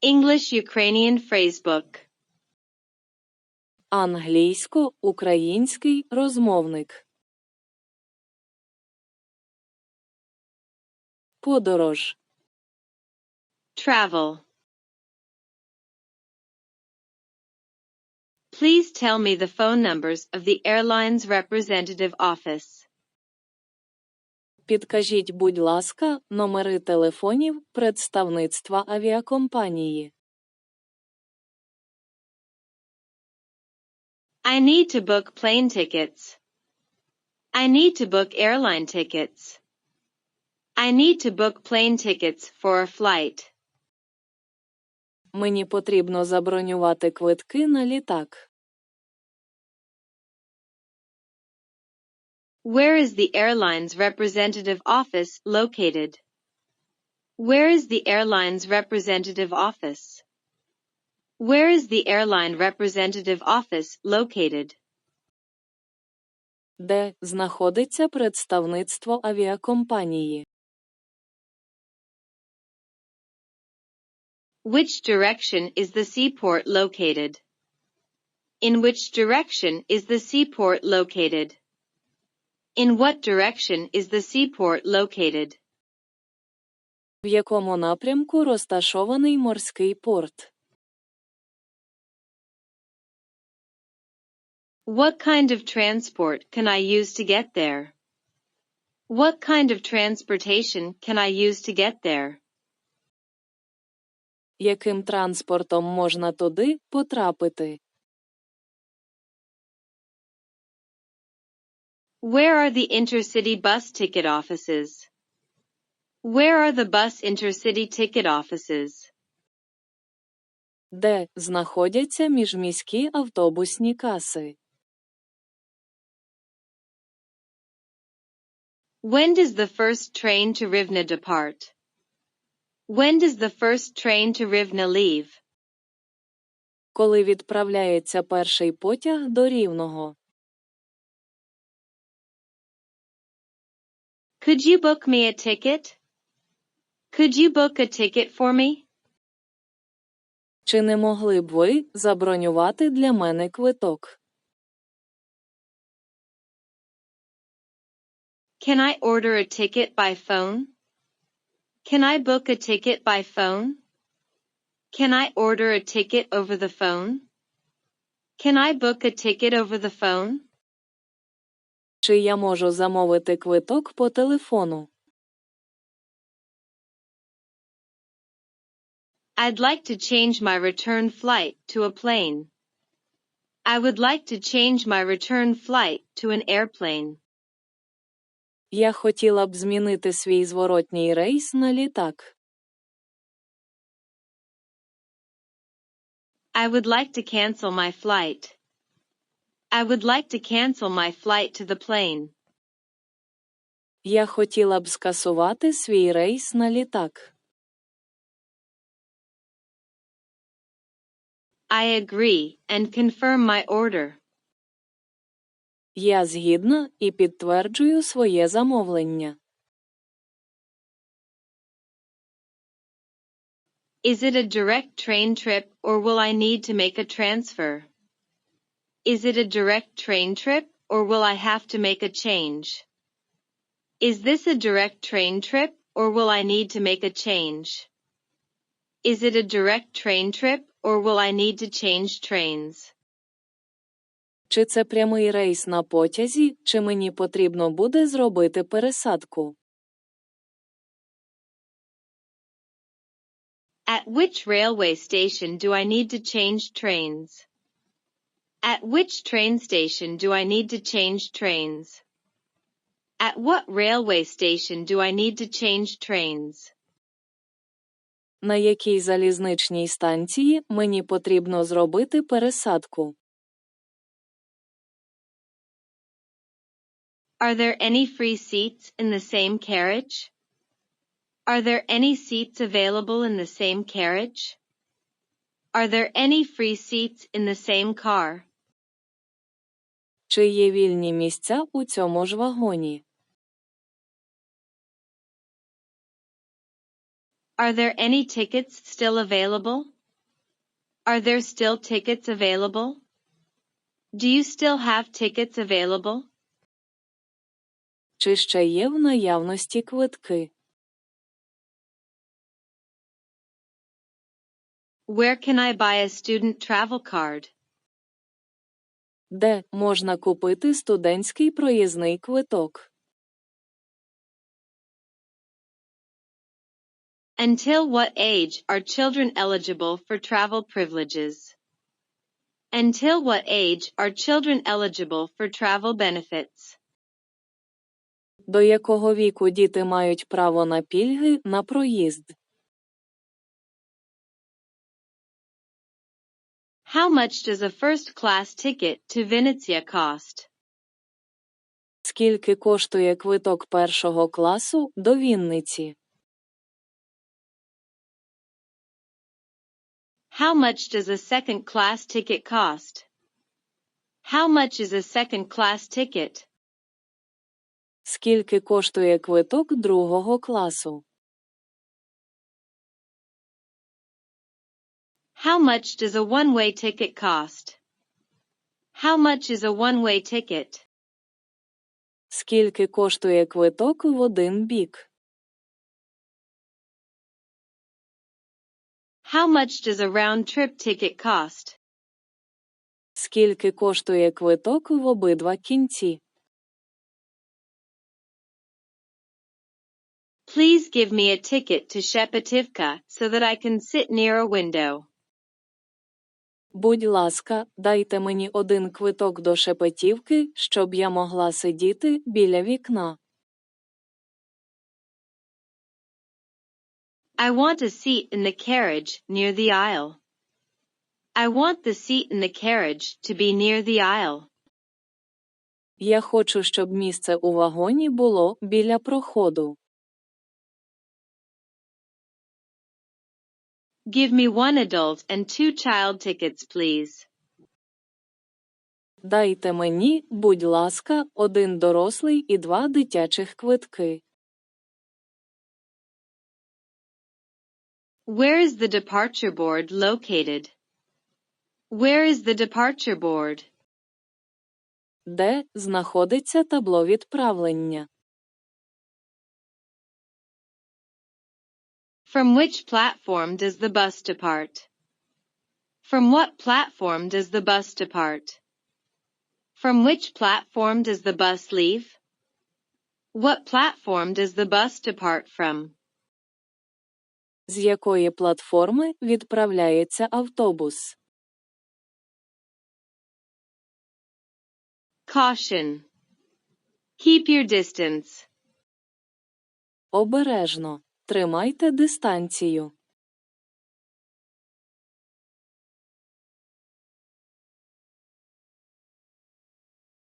English Ukrainian Phrasebook. Англійсько-український розмовник. Подорож. Travel. Please tell me the phone numbers of the airline's representative office. Підкажіть, будь ласка, номери телефонів представництва авіакомпанії. I need to book plane tickets. I need to book airline tickets. I need to book plane tickets for a flight. Мені потрібно забронювати квитки на літак. Where is the airline's representative office located? Where is the airline's representative office? Where is the airline representative office located? Де знаходиться представництво авіакомпанії? Which direction is the seaport located? In which direction is the seaport located? In what direction is the seaport located? В якому напрямку розташований морський порт? What kind of transport can I use to get there? What kind of transportation can I use to get there? Яким транспортом можна туди потрапити? Where are the intercity bus ticket offices? Where are the bus intercity ticket offices? Де знаходяться міжміські автобусні каси? When does the first train to Rivne depart? When does the first train to Rivne leave? Коли відправляється перший потяг до Рівного? Could you book me a ticket? Could you book a ticket for me? Чи не могли б ви забронювати для мене квиток? Can I order a ticket by phone? Can I book a ticket by phone? Can I order a ticket over the phone? Can I book a ticket over the phone? Чи я можу замовити квиток по телефону? I'd like to change my return flight to a plane. I would like to change my return flight to an airplane. Я хотіла б змінити свій зворотній рейс на літак. I would like to cancel my flight. I would like to cancel my flight to the plane. Я хотіла б скасувати свій рейс на літак. I agree and confirm my order. Я згідна і підтверджую своє замовлення. Is it a direct train trip or will I need to make a transfer? Is it a direct train trip or will I have to make a change? Is this a direct train trip or will I need to make a change? Is it a direct train trip or will I need to change trains? Чи це прямий рейс на потязі, чи мені потрібно буде зробити пересадку? At which railway station do I need to change trains? At which train station do I need to change trains? At what railway station do I need to change trains? На якій залізничній станції мені потрібно зробити пересадку? Are there any free seats in the same carriage? Are there any seats available in the same carriage? Are there any free seats in the same car? Чи є вільні місця у цьому ж вагоні? Are there any tickets still available? Are there still tickets available? Do you still have tickets available? Чи ще є в наявності квитки? Where can I buy a student travel card? Де можна купити студентський проїзний квиток? Until what age are children eligible for travel privileges? Until what age are children eligible for travel benefits? До якого віку діти мають право на пільги на проїзд? How much does a first class ticket to Venezia cost? Скільки коштує квиток першого класу до Вінниці? How much does a second class ticket cost? How much is a second class ticket? Скільки коштує квиток другого класу? How much does a one-way ticket cost? How much is a one-way ticket? Скільки коштує квиток в один бік? How much does a round-trip ticket cost? Скільки коштує квиток в обидва кінці? Please give me a ticket to Shepativka so that I can sit near a window. Будь ласка, дайте мені один квиток до Шепетівки, щоб я могла сидіти біля вікна. I want a seat in the carriage near the aisle. I want the seat in the carriage to be near the aisle. Я хочу, щоб місце у вагоні було біля проходу. Give me one adult and two child tickets, please. Дайте мені, будь ласка, один дорослий і два дитячих квитки. Where is the departure board located? Where is the departure board? Де знаходиться табло відправлення? From which platform does the bus depart? From what platform does the bus depart? From which platform does the bus leave? What platform does the bus depart from? З якої платформи відправляється автобус? Caution. Keep your distance. Обережно. Тримайте дистанцію.